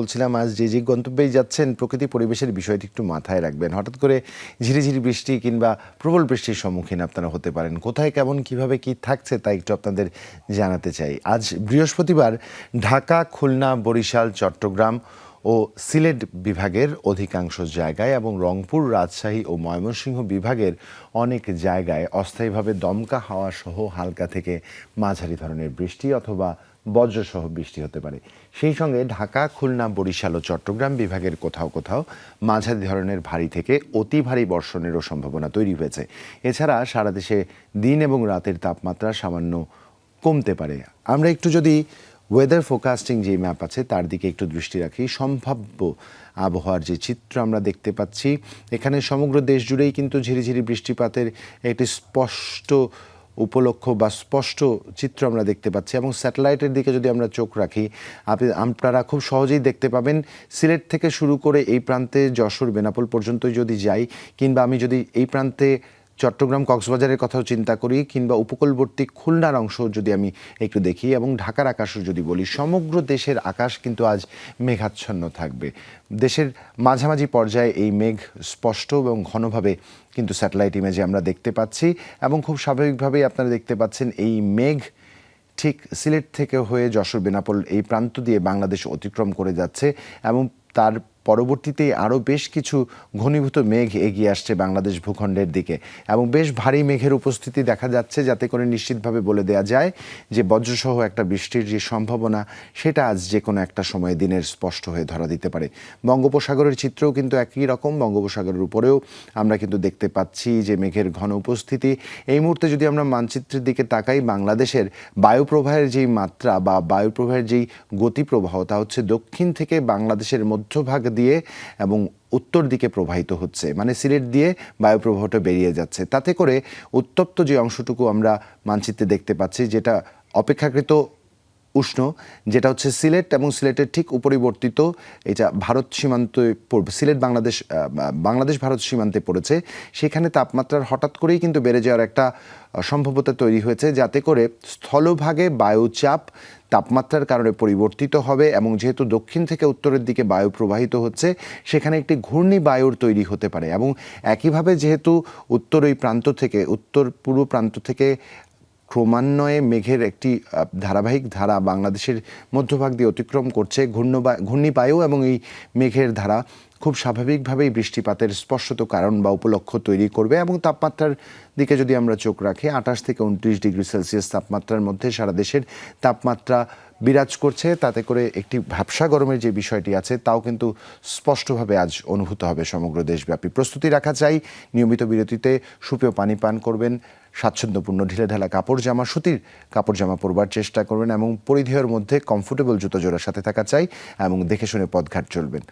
বলছিলাম, আজ যে যে গন্তব্যেই যাচ্ছেন, প্রকৃতি পরিবেশের বিষয়টি একটু মাথায় রাখবেন। হঠাৎ করে ঝিরিঝিরি বৃষ্টি কিংবা প্রবল বৃষ্টির সম্মুখীন আপনারা হতে পারেন। কোথায়, কেমন, কীভাবে, কি থাকছে তা একটু আপনাদের জানাতে চাই। আজ বৃহস্পতিবার ঢাকা, খুলনা, বরিশাল, চট্টগ্রাম ও সিলেট বিভাগের অধিকাংশ জায়গায় এবং রংপুর, রাজশাহী ও ময়মনসিংহ বিভাগের অনেক জায়গায় অস্থায়ীভাবে দমকা হাওয়া সহ হালকা থেকে মাঝারি ধরনের বৃষ্টি অথবা বজ্রসহ বৃষ্টি হতে পারে। সেই সঙ্গে ঢাকা, খুলনা, বরিশাল ও চট্টগ্রাম বিভাগের কোথাও কোথাও মাঝারি ধরনের ভারী থেকে অতি ভারী বর্ষণেরও সম্ভাবনা তৈরি হয়েছে। এছাড়া সারা দেশে দিন এবং রাতের তাপমাত্রা সামান্য কমতে পারে। আমরা একটু যদি ওয়েদার ফোকাস্টিং যে ম্যাপ আছে, তার দিকে একটু দৃষ্টি রাখি। সম্ভাব্য আবহাওয়ার যে চিত্র আমরা দেখতে পাচ্ছি, এখানে সমগ্র দেশ জুড়েই কিন্তু ঝিরিঝিরি বৃষ্টিপাতের একটি স্পষ্ট উপলক্ষ বা স্পষ্ট চিত্র আমরা দেখতে পাচ্ছি এবং স্যাটেলাইটের দিকে যদি আমরা চোখ রাখি, আপনি, আপনারা খুব সহজেই দেখতে পাবেন, সিলেট থেকে শুরু করে এই প্রান্তে যশোর, বেনাপোল পর্যন্তই যদি যাই কিংবা আমি যদি এই প্রান্তে চট্টগ্রাম কক্সবাজারের কথাও চিন্তা করি, কিংবা উপকূলবর্তী খুলনার অংশ যদি আমি একটু দেখি, এবং ঢাকার আকাশও যদি বলি, সমগ্র দেশের আকাশ কিন্তু আজ মেঘাচ্ছন্ন থাকবে। দেশের মাঝামাঝি পর্যায়ে এই মেঘ স্পষ্ট এবং ঘনভাবে কিন্তু স্যাটেলাইট ইমেজে আমরা দেখতে পাচ্ছি, এবং খুব স্বাভাবিকভাবেই আপনারা দেখতে পাচ্ছেন এই মেঘ ঠিক সিলেট থেকে হয়ে যশোর, বেনাপোল এই প্রান্ত দিয়ে বাংলাদেশ অতিক্রম করে যাচ্ছে, এবং তার পরবর্তীতে আরও বেশ কিছু ঘনীভূত মেঘ এগিয়ে আসছে বাংলাদেশ ভূখণ্ডের দিকে এবং বেশ ভারী মেঘের উপস্থিতি দেখা যাচ্ছে, যাতে করে নিশ্চিতভাবে বলে দেওয়া যায় যে বজ্রসহ একটা বৃষ্টির যে সম্ভাবনা, সেটা আজ যে কোনো একটা সময় দিনের স্পষ্ট হয়ে ধরা দিতে পারে। বঙ্গোপসাগরের চিত্রও কিন্তু একই রকম, বঙ্গোপসাগরের উপরেও আমরা কিন্তু দেখতে পাচ্ছি যে মেঘের ঘন উপস্থিতি। এই মুহূর্তে যদি আমরা মানচিত্রের দিকে তাকাই, বাংলাদেশের বায়ুপ্রবাহের যেই মাত্রা বা বায়ুপ্রবাহের যেই গতিপ্রবাহ, তা হচ্ছে দক্ষিণ থেকে বাংলাদেশের মধ্যভাগ দিয়ে এবং উত্তর দিকে প্রবাহিত হচ্ছে মানে সিলেট দিয়ে বায়ুপ্রবাহটা বেরিয়ে যাচ্ছে। তাতে করে উত্তপ্ত যে অংশটুকু আমরা মানচিত্রে দেখতে পাচ্ছি, যেটা অপেক্ষাকৃত উষ্ণ, যেটা হচ্ছে সিলেট এবং সিলেটের ঠিক উপরিবর্তিত এটা ভারত সীমান্তে পড়বে, সিলেট বাংলাদেশ বাংলাদেশ ভারত সীমান্তে পড়েছে। সেখানে তাপমাত্রার হঠাৎ করেই কিন্তু বেড়ে যাওয়ার একটা সম্ভাব্যতা তৈরি হয়েছে, যাতে করে স্থলভাগে বায়ুচাপ তাপমাত্রার কারণে পরিবর্তিত হবে এবং যেহেতু দক্ষিণ থেকে উত্তরের দিকে বায়ু প্রবাহিত হচ্ছে, সেখানে একটি ঘূর্ণি বায়ুর তৈরি হতে পারে। এবং একইভাবে যেহেতু উত্তর ওই প্রান্ত থেকে, উত্তর পূর্ব প্রান্ত থেকে ক্রমান্বয়ে মেঘের একটি ধারাবাহিক ধারা বাংলাদেশের মধ্যভাগ দিয়ে অতিক্রম করছে। ঘূর্ণবা, ঘূর্ণিবায়ু এবং এই মেঘের ধারা খুব স্বাভাবিকভাবেই বৃষ্টিপাতের স্পষ্টত কারণ বা উপলক্ষ তৈরি করবে এবং তাপমাত্রার দিকে যদি আমরা চোখ রাখি, আঠাশ থেকে উনত্রিশ ডিগ্রি সেলসিয়াস তাপমাত্রার মধ্যে সারা দেশের তাপমাত্রা বিরাজ করছে। তাতে করে একটি ভ্যাবসা গরমের যে বিষয়টি আছে, তাও কিন্তু স্পষ্টভাবে আজ অনুভূত হবে সমগ্র দেশব্যাপী। প্রস্তুতি রাখা চাই। নিয়মিত বিরতিতে সুপেয় পানি পান করবেন স্বাচ্ছন্দ্যপূর্ণ ঢিলে ঢালা কাপড় জামা, সুতির কাপড় জামা পরবার চেষ্টা করবেন এবং পরিধেয়ের মধ্যে কমফোর্টেবল জুতো জোড়ার সাথে থাকা চাই এবং দেখে শুনে পথঘাট চলবেন।